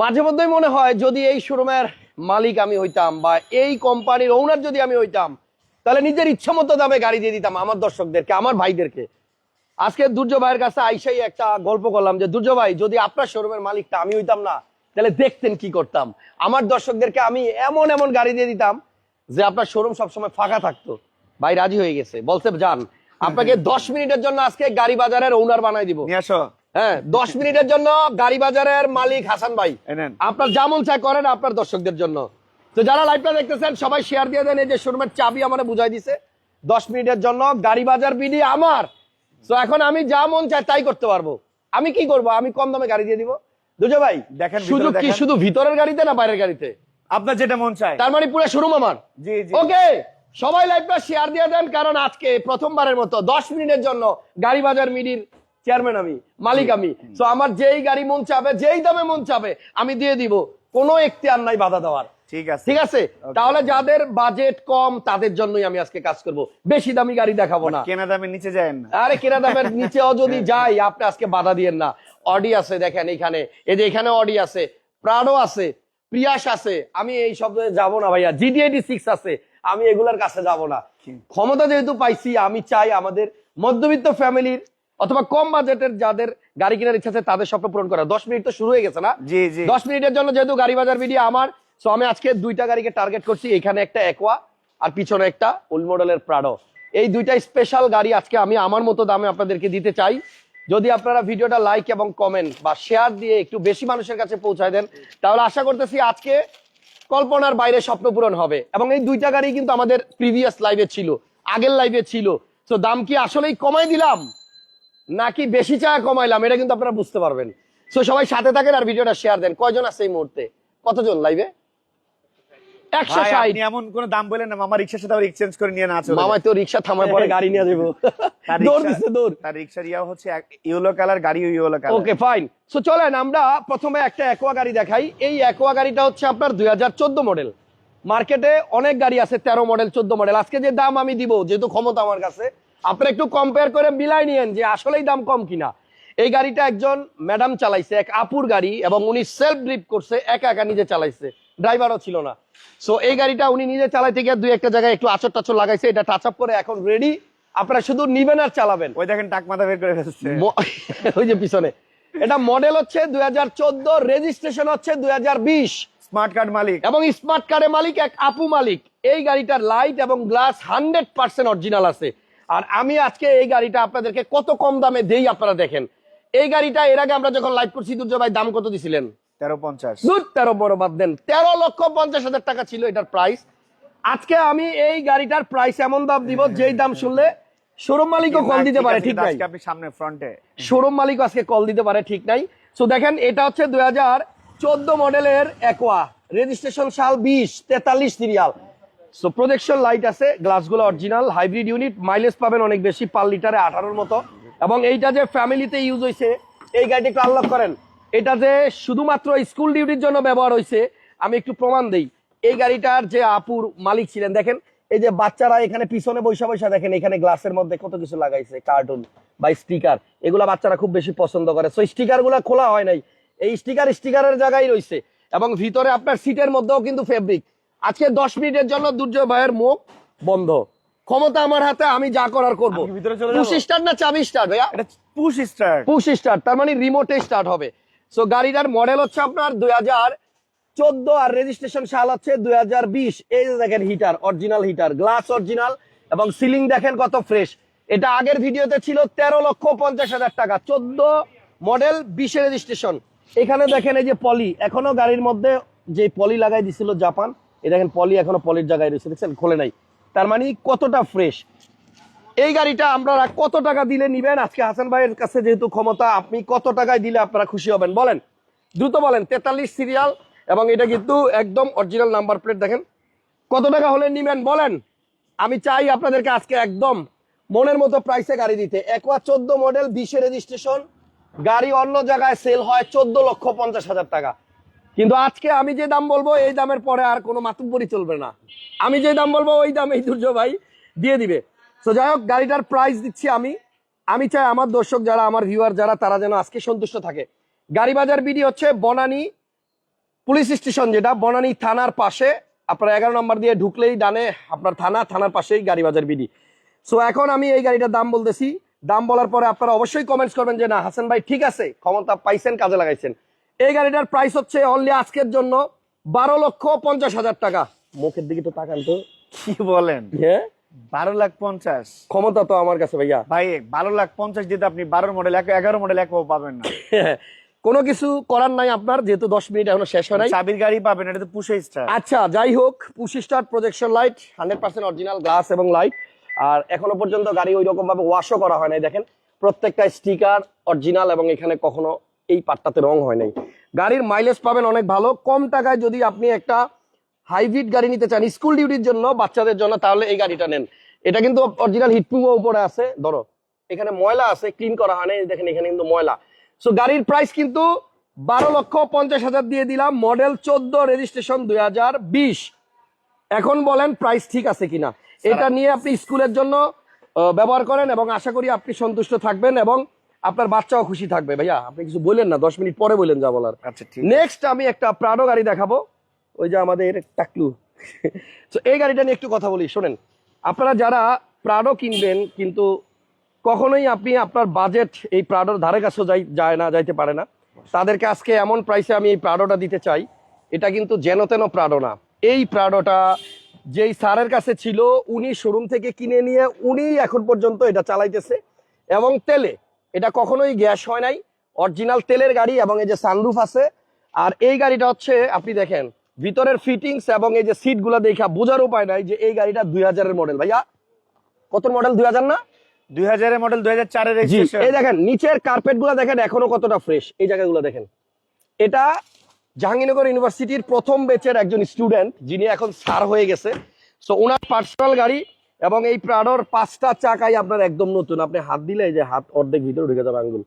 মাঝে মধ্যেই মনে হয় যদি এই শোরুমের মালিক আমি হইতাম বা এই কোম্পানির ওনার যদি আমি হইতাম তাহলে নিজের ইচ্ছা মতো দামে গাড়ি দিয়ে দিতাম আমার দর্শকদেরকে আমার ভাইদেরকে। আজকে দুর্য ভাইয়ের কাছে আইসাই একটা গল্প করলাম যে দুর্য ভাই যদি আপনার শোরুমের মালিকটা আমি হইতাম না তাহলে দেখতেন কি করতাম। আমার দর্শকদেরকে আমি এমন এমন গাড়ি দিয়ে দিতাম যে আপনার শোরুম সবসময় ফাঁকা থাকতো। ভাই রাজি হয়ে গেছে। বলছে যান আপনাকে দশ মিনিটের জন্য আজকে গাড়ি বাজারের ওনার বানাই দিব। হ্যাঁ দশ মিনিটের জন্য গাড়ি বাজারের মালিক হাসান ভাই। আপনার যেমন চাই করেন আপনার দর্শকদের জন্য। তো যারা লাইভটা দেখতেছেন সবাই শেয়ার দিয়ে দেন এই যে শোরুমের চাবি আমার বুঝাই দিছে। দশ মিনিটের জন্য গাড়ি বাজার বিডি আমার। তো এখন আমি যা মন চাই তাই করতে পারব। আমি কি করব? আমি কম দামে গাড়ি দিয়ে দিব। দুজো ভাই দেখেন, শুধু কি শুধু ভিতরের গাড়িতে না বাইরের গাড়িতে? আপনার যেটা মন চায়। তার মানে পুরো শোরুম আমার। জি জি। ওকে সবাই লাইভটা শেয়ার দিয়ে দেন কারণ আজকে প্রথমবারের মতো দশ মিনিটের জন্য গাড়ি বাজার মিডির চেয়ারম্যান আমি মালিক আমি। তো আমার যেই গাড়ি মন চাবে যেই দামে মন চাবে আমি দিয়ে দিব। কোনো এখতিয়ার নাই বাধা দেওয়ার। ঠিক আছে। ঠিক আছে? তাহলে যাদের বাজেট কম তাদের জন্যই আমি আজকে কাজ করব। বেশি দামি গাড়ি দেখাবো না। কেনা দামের নিচে যায় না। আরে কেনা দামের নিচেও যদি যাই আপনি আজকে বাধা দিয়েন না। অডি আছে দেখেন এখানে। এই যে এখানে অডি আছে প্রাডো আছে প্রিয়াস আছে। আমি এই শব্দে যাব না ভাইয়া। জিডিএডি সিক্স আছে। আমি এগুলার কাছে যাব না। ক্ষমতা যেহেতু পাইছি আমি চাই আমাদের মধ্যবিত্ত ফ্যামিলির অথবা কম বাজেটের যাদের গাড়ি কেনার ইচ্ছা আছে তাদের স্বপ্ন পূরণ করা। দশ মিনিট তো শুরু হয়ে গেছে না? জি জি। দশ মিনিটের জন্য যেহেতু গাড়ি বাজার ভিডিও আমার সো আমি আজকে দুইটা গাড়িকে টার্গেট করছি। এখানে একটা একোয়া আর পিছনে একটা ওল্ড মডেলের প্রাডো এই দুইটা স্পেশাল গাড়ি আজকে আমি আমার মতো দামে আপনাদেরকে দিতে চাই। যদি আপনারা ভিডিওটা লাইক এবং কমেন্ট বা শেয়ার দিয়ে একটু বেশি মানুষের কাছে পৌঁছায় দেন তাহলে আশা করতেছি আজকে কল্পনার বাইরে স্বপ্ন পূরণ হবে। এবং এই দুইটা গাড়ি কিন্তু আমাদের প্রিভিয়াস লাইভে ছিল আগের লাইভে ছিল। তো দাম কি আসলেই কমাই দিলাম? নাকি বেশি চা কমাইলাম এটা কিন্তু আপনারা বুঝতে পারবেন। তো সবাই সাথে থাকেন আর ভিডিওটা শেয়ার দেন। কয়জন আছে এই মুহূর্তে? কতজন লাইভে একশো ষাট। এমন কোন দাম বলেন না মামা রিক্সার সাথে এক্সচেঞ্জ করে নিয়ে না আছে তো রিক্সা থামার পরে গাড়ি নিয়ে যাব। দৌড় দিচ্ছে দৌড়। তার রিক্সার ইয়া হচ্ছে ইয়েলো কালার গাড়ি yellow colour okay fine so চলেন আমরা প্রথমে একটা গাড়ি দেখাই। এই গাড়িটা হচ্ছে আপনার দুই হাজার চোদ্দ মডেল মার্কেটে অনেক গাড়ি আছে তেরো মডেল চোদ্দ মডেল আজকে যে দাম আমি দিব যেহেতু ক্ষমতা আমার কাছে আপনারা একটু কম্পেয়ার করে মিলাই নিয়েন যে আসলেই দাম কম কিনা। এই গাড়িটা একজন ম্যাডাম চালাইছে এক আপুর গাড়ি এবং উনি সেলফ ড্রিপ করছে একা একা নিজে চালাইছে। ড্রাইভারও ছিল না। সো এই গাড়িটা উনি নিজে চালাইতে গিয়ে দুই একটা জায়গায় একটু আচর টাচর লাগাইছে এটা টাচ আপ করে এখন রেডি আপনারা শুধু নিবেন আর চালাবেন। ওই দেখেন টাক মাথা বের করে ফেলছে। ওই যে পিছনে। এটা মডেল হচ্ছে দুই হাজার চোদ্দ রেজিস্ট্রেশন হচ্ছে দুই হাজার বিশ। স্মার্ট কার্ড মালিক। এবং স্মার্ট কার্ডের মালিক এক আপু মালিক। এই গাড়িটার লাইট এবং গ্লাস হান্ড্রেড পার্সেন্ট অরিজিনাল আছে। আর আমি আজকে এই গাড়িটা আপনাদেরকে কত কম দামে দেই আপনারা দেখেন। এই গাড়িটা এর আগে আমরা যখন লাইভ করছি দুর্য ভাই দাম কত দিছিলেন? তেরো পঞ্চাশ। তেরো বড় বাদ দেন। তেরো লক্ষ পঞ্চাশ হাজার টাকা ছিল এটার প্রাইস আজকে আমি এই গাড়িটার প্রাইস এমন দাম দিব যেই দাম শুনলে শোরুম মালিকও কল দিতে পারে ঠিক নাই। আপনি সামনে ফ্রন্টে শোরুম মালিক আজকে কল দিতে পারে ঠিক নাই। সো দেখেন এটা হচ্ছে দুই হাজার চোদ্দ মডেলের একোয়া রেজিস্ট্রেশন সাল বিশ তেতাল্লিশ সিরিয়াল সো প্রোজেকশন লাইট আছে গ্লাসগুলো অরিজিনাল হাইব্রিড ইউনিট মাইলেজ পাবেন অনেক বেশি, পার লিটারে আঠারোর মতো। এবং এইটা যে ফ্যামিলিতে ইউজ হয়েছে এই গাড়িটি একটু আনলক করেন। এটা যে শুধুমাত্র স্কুল ডিউটির জন্য ব্যবহার হয়েছে আমি একটু প্রমাণ দেই। এই গাড়িটার যে আপুর মালিক ছিলেন, দেখেন, এই যে বাচ্চারা এখানে পিছনে বৈশা বৈশা দেখেন, এখানে গ্লাসের মধ্যে কত কিছু লাগাইছে কার্টুন বা স্টিকার এগুলা বাচ্চারা খুব বেশি পছন্দ করে। সো স্টিকারগুলা খোলা হয় নাই। এই স্টিকার স্টিকারের জায়গায় রয়েছে এবং ভিতরে আপনার সিটের মধ্যেও কিন্তু ফেব্রিক আজকে দশ মিনিটের জন্য দুর্জয় ভাইয়ের মুখ বন্ধ। ক্ষমতা আমার হাতে আমি যা করার করব? পুশ না চাবি স্টার্ট ভাইয়া? পুশ স্টার্ট তার মানে রিমোটে স্টার্ট হবে। সো গাড়িটার মডেল হচ্ছে আপনার দুই হাজার চোদ্দ আর রেজিস্ট্রেশন সাল হচ্ছে দুই হাজার বিশ। এই দেখেন heater original heater glass original এবং সিলিং দেখেন কত ফ্রেশ এটা আগের ভিডিওতে ছিল তেরো লক্ষ পঞ্চাশ হাজার টাকা। চোদ্দ মডেল বিশে রেজিস্ট্রেশন এখানে দেখেন এই যে পলি এখনও গাড়ির মধ্যে যে পলি লাগাই দিছিল জাপান এই দেখেন পলি এখনও পলির জায়গায় রয়েছে, দেখছেন? খোলে নাই। তার মানে কতটা ফ্রেশ এই গাড়িটা আপনারা কত টাকা দিলে নিবেন? আজকে হাসান ভাইয়ের কাছে যেহেতু ক্ষমতা, আপনি কত টাকায় দিলে আপনারা খুশি হবেন? বলেন। দ্রুত বলেন, তেতাল্লিশ সিরিয়াল এবং এটা কিন্তু একদম অরিজিনাল নাম্বার প্লেট দেখেন। কত টাকা হলে নিবেন? বলেন। আমি চাই আপনাদেরকে আজকে একদম মনের মতো প্রাইসে গাড়ি দিতে। একোয়া চোদ্দ মডেল বিশে রেজিস্ট্রেশন গাড়ি অন্য জায়গায় সেল হয় চোদ্দ লক্ষ পঞ্চাশ হাজার টাকা। কিন্তু আজকে আমি যে দাম বলব, এই দামের পরে আর কোনো মাতুব্বরি চলবে না। আমি যে দাম বলব, ওই দাম এই দুর্য ভাই দিয়ে দিবে। তো যাই হোক, গাড়িটার প্রাইস দিচ্ছি আমি। আমি চাই আমার দর্শক যারা, আমার ভিউয়ার যারা, তারা যেন আজকে সন্তুষ্ট থাকে। গাড়ি বাজার বিডি হচ্ছে বনানী পুলিশ স্টেশন যেটা, বনানী থানার পাশে। আপনার এগারো নম্বর দিয়ে ঢুকলেই ডানে আপনার থানা, থানার পাশেই গাড়ি বাজার বিডি। সো এখন আমি এই গাড়িটার দাম বলতেছি। দাম বলার পরে আপনারা অবশ্যই কমেন্টস করবেন যে, না, হাসান ভাই, ঠিক আছে, ক্ষমতা পাইছেন, কাজে লাগাইছেন। এই গাড়িটার প্রাইস হচ্ছে অনলি আজকের জন্য বারো লক্ষ পঞ্চাশ হাজার টাকা। মুখের দিকে তো তাকান তো। কি বলেন? হ্যাঁ বারো লাখ পঞ্চাশ। ক্ষমতা তো আমার কাছে ভাইয়া। ভাই বারো লাখ পঞ্চাশ দিতে আপনি বারোর মডেল এগারো মডেল এক পাবেন না। কোনো কিছু করার নাই আপনার যেহেতু দশ মিনিট এখনও শেষ হয় নাই। চাবির গাড়ি পাবেন এটা তো পুষে স্টার আচ্ছা যাই হোক পুশি star projection light hundred percent original glass এবং লাইট আর এখনও পর্যন্ত গাড়ি ওই রকম ভাবে ওয়াশও করা হয় নাই দেখেন। প্রত্যেকটা স্টিকার অরিজিনাল এবং এখানে কখনো এই পাটটাতে রং হয় নাই। গাড়ির মাইলেজ পাবেন অনেক ভালো। কম টাকায় যদি আপনি একটা হাইব্রিড গাড়ি নিতে চান স্কুল ডিউটির জন্য বাচ্চাদের জন্য তাহলে এই গাড়িটা নেন। এটা কিন্তু অরিজিনাল হিটপ্রুফ উপরে আছে। ধরো এখানে ময়লা আছে ক্লিন করা হয় দেখেন এখানে কিন্তু ময়লা। সো গাড়ির প্রাইস কিন্তু বারো লক্ষ পঞ্চাশ হাজার দিয়ে দিলাম। মডেল চোদ্দ রেজিস্ট্রেশন দুই হাজার বিশ। এখন বলেন প্রাইস ঠিক আছে কিনা। এটা নিয়ে আপনি স্কুলের জন্য ব্যবহার করেন এবং আশা করি আপনি সন্তুষ্ট থাকবেন এবং আপনার বাচ্চাও খুশি থাকবে ভাইয়া। আপনি কিছু বললেন না দশ মিনিট পরে বললেন যা বলার। আচ্ছা ঠিক নেক্সট আমি একটা প্রাডো গাড়ি দেখাবো ওই যে আমাদের টাকলু। তো এই গাড়িটা নিয়ে একটু কথা বলি শোনেন। আপনারা যারা প্রাডো কিনবেন কিন্তু কখনোই আপনি আপনার বাজেট এই প্রাডোর ধারে কাছেও যাই যায় না যাইতে পারে না। তাদেরকে আজকে এমন প্রাইসে আমি এই প্রাডোটা দিতে চাই এটা কিন্তু যেন তেন প্রাডো না। এই প্রাডোটা যেই স্যারের কাছে ছিল উনি শোরুম থেকে কিনে নিয়ে উনি এখন পর্যন্ত এটা চালাইতেছে। এবং তেলে এটা কখনোই গ্যাস হয় নাই। অরিজিনাল তেলের গাড়ি এবং এই যে সানরুফ আছে। আর এই গাড়িটা হচ্ছে আপনি দেখেন ভিতরের ফিটিংস এবং এই যে সিটগুলা দেখা বোঝার উপায় নাই যে এই গাড়িটা দুই হাজারের মডেল ভাইয়া কত মডেল দুই হাজার না? দুই হাজারের মডেল দুই হাজার চারের এই দেখেন নিচের কার্পেটগুলা দেখেন এখনও কতটা ফ্রেশ এই জায়গাগুলো দেখেন। এটা জাহাঙ্গীরনগর ইউনিভার্সিটির প্রথম বেচের একজন স্টুডেন্ট যিনি এখন স্যার হয়ে গেছে। সো ওনার পার্সোনাল গাড়ি এবং এই প্রাডোর পাঁচটা চাকাই আপনার একদম নতুন। আপনি হাত দিলে যে হাত অর্ধেক ভিতরে ঢুকে যাবে আঙ্গুল।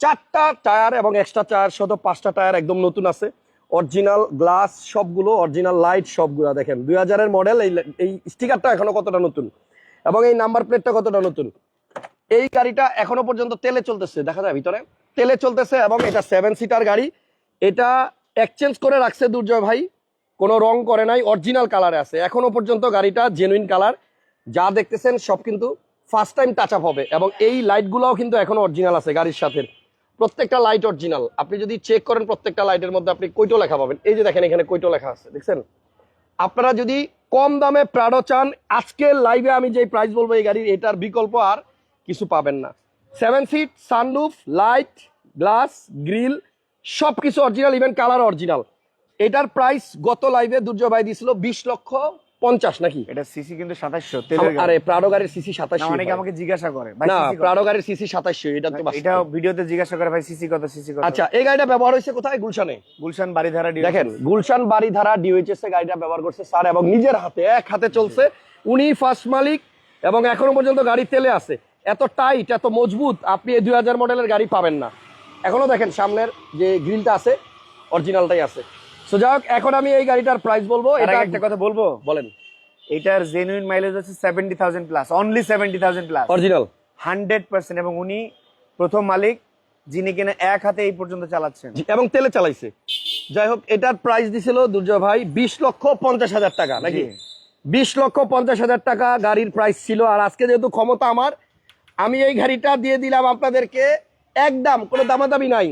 চারটা টায়ার এবং এক্সট্রা টায়ার সহ পাঁচটা টায়ার একদম নতুন আছে। অরিজিনাল গ্লাস সবগুলো অরিজিনাল লাইট সবগুলো দেখেন। দুই হাজারের মডেল এই এই স্টিকারটা এখনও কতটা নতুন? এবং এই নাম্বার প্লেটটা কতটা নতুন? এই গাড়িটা এখনও পর্যন্ত তেলে চলতেছে। দেখা যায় ভিতরে। তেলে চলতেছে এবং এটা সেভেন সিটার গাড়ি। এটা এক্সচেঞ্জ করে রাখছে দুর্জয় ভাই। কোনো রং করে নাই অরিজিনাল কালারে আছে। এখনও পর্যন্ত গাড়িটা জেনুইন কালার যা দেখতেছেন সব কিন্তু ফার্স্ট টাইম টাচ আপ হবে এবং এই লাইটগুলোও কিন্তু এখনও অরিজিনাল আছে গাড়ির সাথে। প্রত্যেকটা লাইট অরিজিনাল আপনি যদি চেক করেন প্রত্যেকটা লাইটের মধ্যে আপনি কৈটো লেখা পাবেন। এই যে দেখেন এখানে কৈটো লেখা আছে, দেখছেন? আপনারা যদি কম দামে প্রাডো চান, আজকে লাইভে আমি যে প্রাইস বলব এই গাড়ির, এটার বিকল্প আর কিছু পাবেন না। Seven seat sunroof light glass grill সব কিছু অরিজিনাল ইভেন কালার অরিজিনাল এটার প্রাইস গত লাইভে দুর্জয় ভাই দিছিল বিশ লক্ষ পঞ্চাশ নাকি? এটা সিসি কিন্তু সাতাশশো আরে প্রাডো গাড়ির সিসি সাতাশশো অনেকে আমাকে জিজ্ঞাসা করে? না CC প্রাডো গাড়ির সিসি সাতাশশো এটা তো এটা ভিডিওতে জিজ্ঞাসা করে ভাই সিসি কত সিসি কত? আচ্ছা এই গাড়িটা ব্যবহার হয়েছে কোথায়? গুলশানে। গুলশান বাড়িধারা দেখেন গুলশান বাড়িধারা ডিওএইচএস এ গাড়িটা ব্যবহার করছে স্যার এবং নিজের হাতে এক হাতে চলছে। উনি ফার্স্ট মালিক এবং এখনও পর্যন্ত গাড়ি তেলে আছে। এত টাইট এত মজবুত আপনি এই দুই হাজার মডেলের গাড়ি পাবেন না। এখনও দেখেন সামনের যে গ্রিলটা আছে অরিজিনালটাই আছে। সো যাই হোক এখন আমি এই গাড়িটার প্রাইস বলব। এটা একটা কথা বলব? বলেন। এটার জেনুইন মাইলেজ হচ্ছে seventy thousand plus only seventy thousand plus original hundred percent এবং উনি প্রথম মালিক যিনি কিনা এক হাতে এই পর্যন্ত চালাচ্ছেন। এবং তেলে চালাইছে। যাই হোক এটার প্রাইস দিছিল দুর্জয় ভাই বিশ লক্ষ পঞ্চাশ হাজার টাকা নাকি। বিশ লক্ষ পঞ্চাশ হাজার টাকা গাড়ির প্রাইস ছিল আর আজকে যেহেতু ক্ষমতা আমার আমি এই গাড়িটা দিয়ে দিলাম আপনাদেরকে একদম কোনো দামাদামি নাই।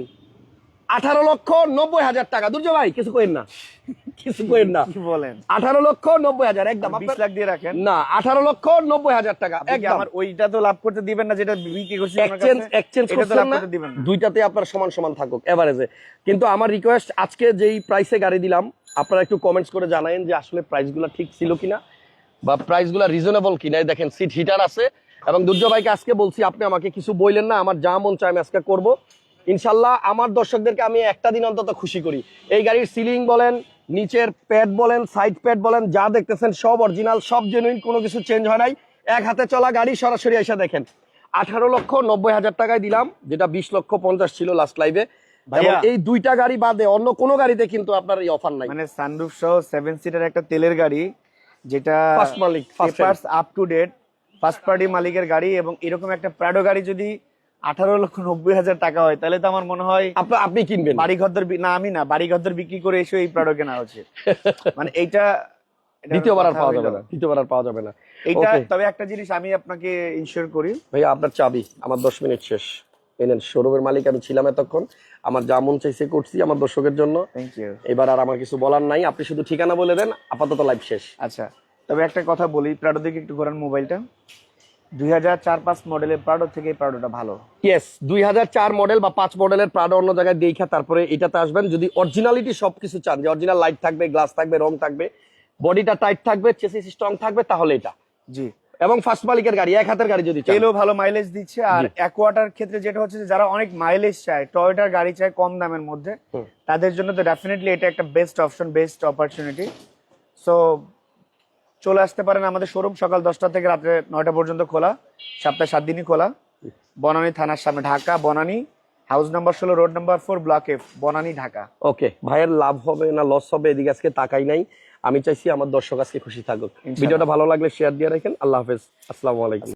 আঠারো লক্ষ নব্বই হাজার টাকা। ভাই কিছু না। কিছু না। কি বলেন? আঠারো লক্ষ নব্বই হাজার একদম। বিশ লাখ দিয়ে রাখেন? না আঠারো লক্ষ নব্বই হাজার টাকা আমার ওইটা তো লাভ করতে দিবেন না যেটা বিক্রি করছি এক্সচেঞ্জ এক্সচেঞ্জ করতে না। দুইটাতে আপনার সমান সমান থাকুক এভারেজে কিন্তু আমার রিকোয়েস্ট আজকে যেই প্রাইসে গাড়ি দিলাম আপনারা একটু কমেন্টস করে জানায়েন যে আসলে প্রাইসগুলো ঠিক ছিল কিনা বা প্রাইসগুলো রিজনেবল কিনা। দেখেন সিট হিটার আছে। এবং দুর্জয় ভাইকে আজকে বলছি আপনি আমাকে কিছু বললেন না আমার যা মন চায় আমি আজকে করব। ইনশাল্লাহ আমার দর্শকদেরকে আমি একটা দিন অন্তত খুশি করি। এই গাড়ির সিলিং বলেন নিচের প্যাড বলেন সাইড প্যাড বলেন যা দেখতেছেন সব অরিজিনাল সব জেনুইন কোনো কিছু চেঞ্জ হয় নাই। এক হাতে চলা গাড়ি সরাসরি এসে দেখেন। আঠারো লক্ষ নব্বই হাজার টাকায় দিলাম যেটা বিশ লক্ষ পঞ্চাশ ছিল লাস্ট লাইভে। এই দুইটা গাড়ি বাদে অন্য কোনো গাড়িতে কিন্তু আপনার এই অফার নাই। মানে সানরুফ সহ সেভেন সিটার একটা তেলের গাড়ি যেটা First Malik, first up to date first party মালিকের গাড়ি এবং এরকম একটা প্রাডো গাড়ি যদি আঠারো লক্ষ নব্বই হাজার টাকা হয়। তাহলে তো আমার মনে হয় আপনি কিনবেন। বাড়ি ঘরদর না আমি না বাড়ি ঘরদর বিক্রি করে এসে এই প্রোডাক্ট কেনা উচিত মানে এইটা এটা দ্বিতীয়বার আর পাওয়া যাবে না। দ্বিতীয়বার আর পাওয়া যাবে না। এইটা তবে একটা জিনিস আমি আপনাকে ইনশিওর করি। ভাইয়া আপনার চাবি আমার দশ মিনিট শেষ। এনেন শোরুমের মালিক আমি ছিলাম এতক্ষণ। আমার যা মন চাইছে করছি আমার দর্শকের জন্য। এবার আর আমার কিছু বলার নাই। আপনি শুধু ঠিকানা বলে দেন আপাতত লাইভ শেষ। আচ্ছা। তবে একটা কথা বলি প্রাডো দিকে একটু ঘোরান মোবাইলটা। দুই হাজার চার পাঁচ মডেলের প্রাডো থেকে প্রাডোটা ভালো। ইয়েস দুই হাজার চার মডেল বা পাঁচ মডেলের প্রাডো অন্য জায়গায় দেখা তারপরে এটাতে আসবেন। যদি অরিজিনালিটি সবকিছু চান যে অরিজিনাল লাইট থাকবে গ্লাস থাকবে রং থাকবে বডিটা টাইট থাকবে চেসিস স্ট্রং থাকবে তাহলে এটা। জি। এবং ফার্স্ট মালিকের গাড়ি এক হাতের গাড়ি যদি তেলও ভালো মাইলেজ দিচ্ছে আর অ্যাকোয়াটার ক্ষেত্রে যেটা হচ্ছে যে যারা অনেক মাইলেজ চায় টয়োটার গাড়ি চায় কম দামের মধ্যে তাদের জন্য তো ডেফিনেটলি এটা একটা best option best opportunity so চলে আসতে পারেন আমাদের শোরুম সকাল দশটা থেকে রাত্রে নয়টা পর্যন্ত খোলা। সপ্তাহে সাত দিনই খোলা। বনানী থানার সামনে ঢাকা বনানি। হাউস নাম্বার ষোলো road number four block F Banani Dhaka. Okay ভাইয়ের লাভ হবে না লস হবে এদিকে আজকে তাকাই নাই। আমি চাইছি আমার দর্শক আজকে খুশি থাকুক। ভিডিওটা ভালো লাগলে শেয়ার দিয়ে রাখেন। আল্লাহ হাফেজ। আসসালামু আলাইকুম।